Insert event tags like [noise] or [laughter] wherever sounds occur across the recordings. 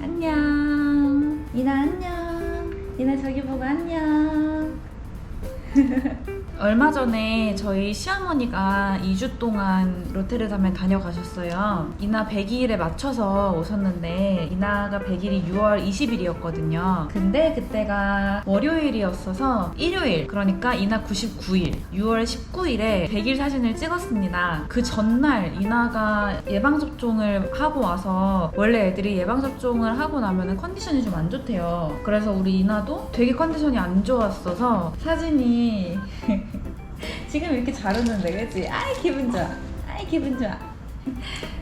안녕. 이나 안녕. 이나 저기 보고 안녕. [laughs] 얼마 전에 저희 시어머니가 2주 동안 로테르담에 다녀가셨어요. 이나 100일에 맞춰서 오셨는데 이나가 100일이 6월 20일이었거든요. 근데 그때가 월요일이었어서 일요일 그러니까 이나 99일 6월 19일에 100일 사진을 찍었습니다. 그 전날 이나가 예방접종을 하고 와서 원래 애들이 예방접종을 하고 나면 컨디션이 좀 안 좋대요. 그래서 우리 이나도 되게 컨디션이 안 좋았어서 사진이 지금 이렇게 잘 웃는데 그치? 아이 기분 좋아. 아이 기분 좋아.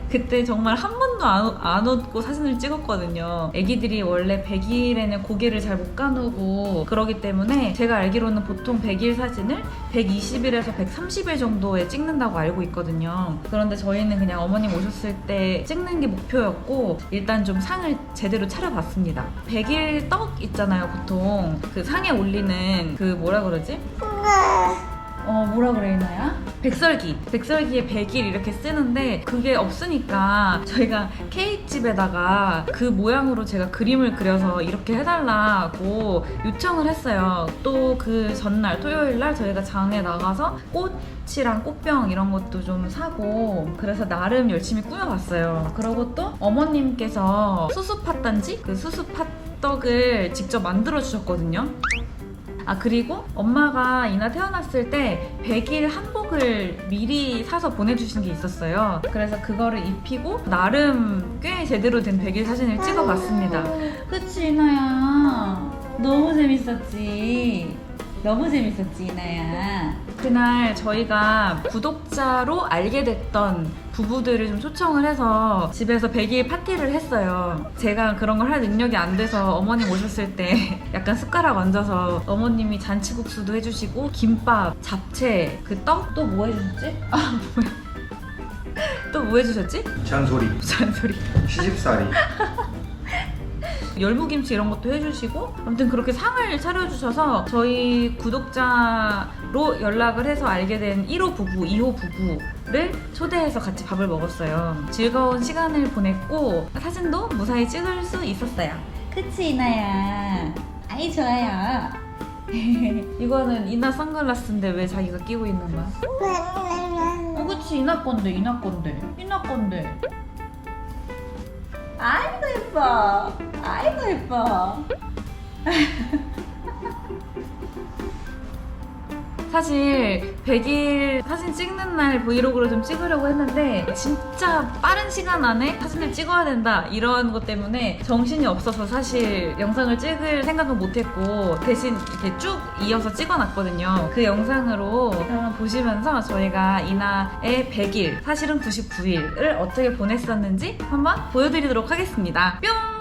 그때 정말 한 번도 안, 웃- 안 웃고 사진을 찍었거든요. 애기들이 원래 100일에는 고개를 잘 못 가누고 그러기 때문에 제가 알기로는 보통 100일 사진을 120일에서 130일 정도에 찍는다고 알고 있거든요. 그런데 저희는 그냥 어머님 오셨을 때 찍는 게 목표였고 일단 좀 상을 제대로 차려봤습니다. 100일 떡 있잖아요 보통. 그 상에 올리는 그 뭐라 그러지? 어 뭐라 그래 이나야? 백설기. 백설기에 100일 이렇게 쓰는데 그게 없으니까 저희가 케이크집에다가 그 모양으로 제가 그림을 그려서 이렇게 해달라고 요청을 했어요. 또 그 전날 토요일 날 저희가 장에 나가서 꽃이랑 꽃병 이런 것도 좀 사고 그래서 나름 열심히 꾸며봤어요. 그리고 또 어머님께서 수수팥단지? 그 수수팥 떡을 직접 만들어 주셨거든요 아 그리고 엄마가 이나 태어났을 때 100일 한복을 미리 사서 보내주신 게 있었어요. 그래서 그거를 입히고 나름 꽤 제대로 된 100일 사진을 찍어봤습니다. 그치 이나야 너무 재밌었지. 너무 재밌었지 이나야. 그날 저희가 구독자로 알게 됐던 부부들을 좀 초청을 해서 집에서 100일 파티를 했어요. 제가 그런 걸 할 능력이 안 돼서 어머님 오셨을 때 [laughs] 약간 숟가락 얹어서 어머님이 잔치국수도 해주시고 김밥, 잡채, 그 떡 또 뭐 해주셨지? [laughs] 아 뭐야? 또 뭐 해주셨지? 잔소리, 잔소리. 시집살이. 열무김치 이런 것도 해주시고 아무튼 그렇게 상을 차려주셔서 저희 구독자로 연락을 해서 알게 된 1호 부부, 2호 부부를 초대해서 같이 밥을 먹었어요. 즐거운 시간을 보냈고 사진도 무사히 찍을 수 있었어요. 그치 이나야. 아이 좋아요. [laughs] 이거는 이나 선글라스인데 왜 자기가 끼고 있는 거야? 어 그치 이나 건데 이나 건데 이나 건데 아이고 예뻐 아이고 예뻐 사실 100일 사진 찍는 날 브이로그로 좀 찍으려고 했는데 진짜 빠른 시간 안에 사진을 찍어야 된다 이런 것 때문에 정신이 없어서 사실 영상을 찍을 생각은 못했고 대신 이렇게 쭉 이어서 찍어놨거든요 그 영상으로 한번 보시면서 저희가 이나의 100일 사실은 99일을 어떻게 보냈었는지 한번 보여드리도록 하겠습니다 뿅!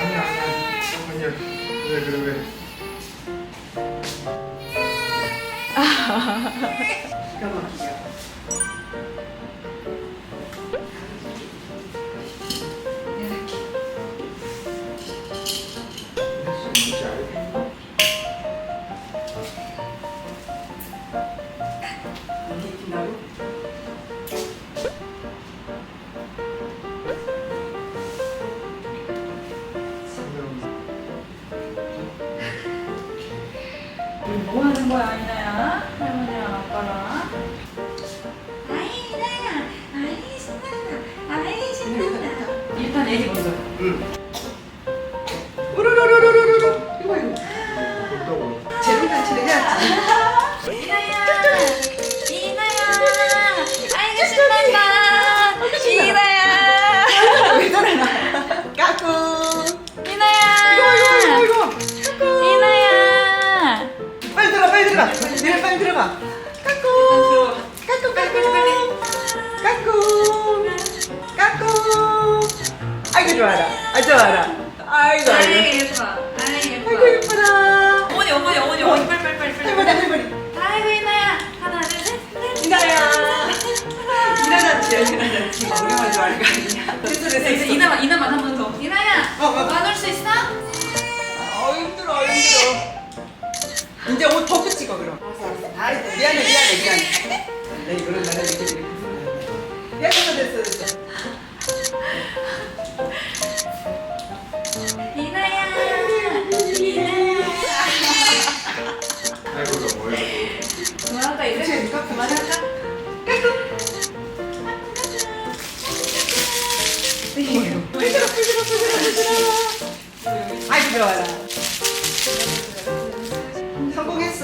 아니야, 아니야. 아니야. 왜, 그래, 왜. 기가 막히게. 뭔지 거야, 이나야? 할머니랑 아빠랑? 아이 이나야 아이 신난다 아이 신난다 일단 애기 먼저. 응. 예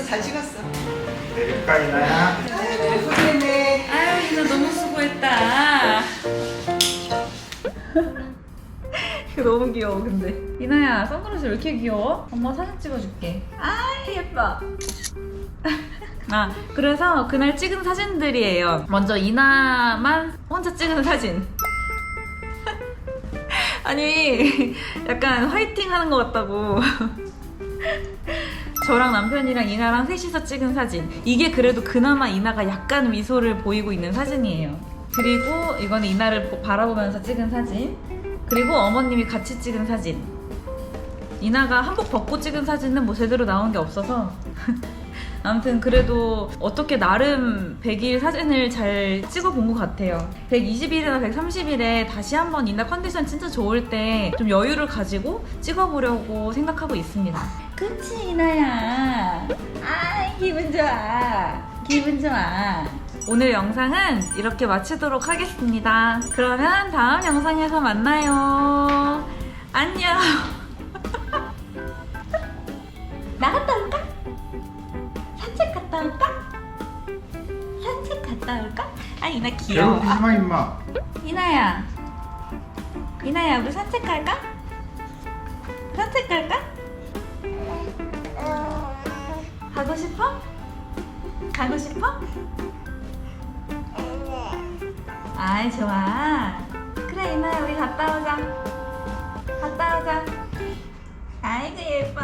성공했어, 잘 찍었어. 내릴까 이나야 네, 소리했네. 아유 이나 너무 수고했다. 이거 너무 귀여워 근데. 이나야 선글라스 왜 이렇게 귀여워? 엄마 사진 찍어줄게. 아 예뻐. [laughs] 아 그래서 그날 찍은 사진들이에요. 먼저 이나만 혼자 찍은 사진. [laughs] 아니 약간 화이팅 하는 것 같다고. [laughs] 저랑 남편이랑 이나랑 셋이서 찍은 사진. 이게 그래도 그나마 이나가 약간 미소를 보이고 있는 사진이에요. 그리고 이거는 이나를 보- 바라보면서 찍은 사진. 그리고 어머님이 같이 찍은 사진. 이나가 한복 벗고 찍은 사진은 뭐 제대로 나온 게 없어서. [laughs] 아무튼 그래도 어떻게 나름 100일 사진을 잘 찍어본 것 같아요. 120일이나 130일에 다시 한번 이나 컨디션 진짜 좋을 때 좀 여유를 가지고 찍어보려고 생각하고 있습니다. 그치 이나야. 아 기분 좋아. 기분 좋아. 오늘 영상은 이렇게 마치도록 하겠습니다. 그러면 다음 영상에서 만나요. 안녕. [laughs] 나갔다 올까? 산책 갔다 올까? 산책 갔다 올까? 아 이나 귀여워. 마 임마 이나야. 이나야 우리 산책 갈까? 산책 갈까? 가고 싶어? 가고 싶어? 아이 좋아. 그래 이나야 우리 갔다 오자. 갔다 오자. 아이고 예뻐.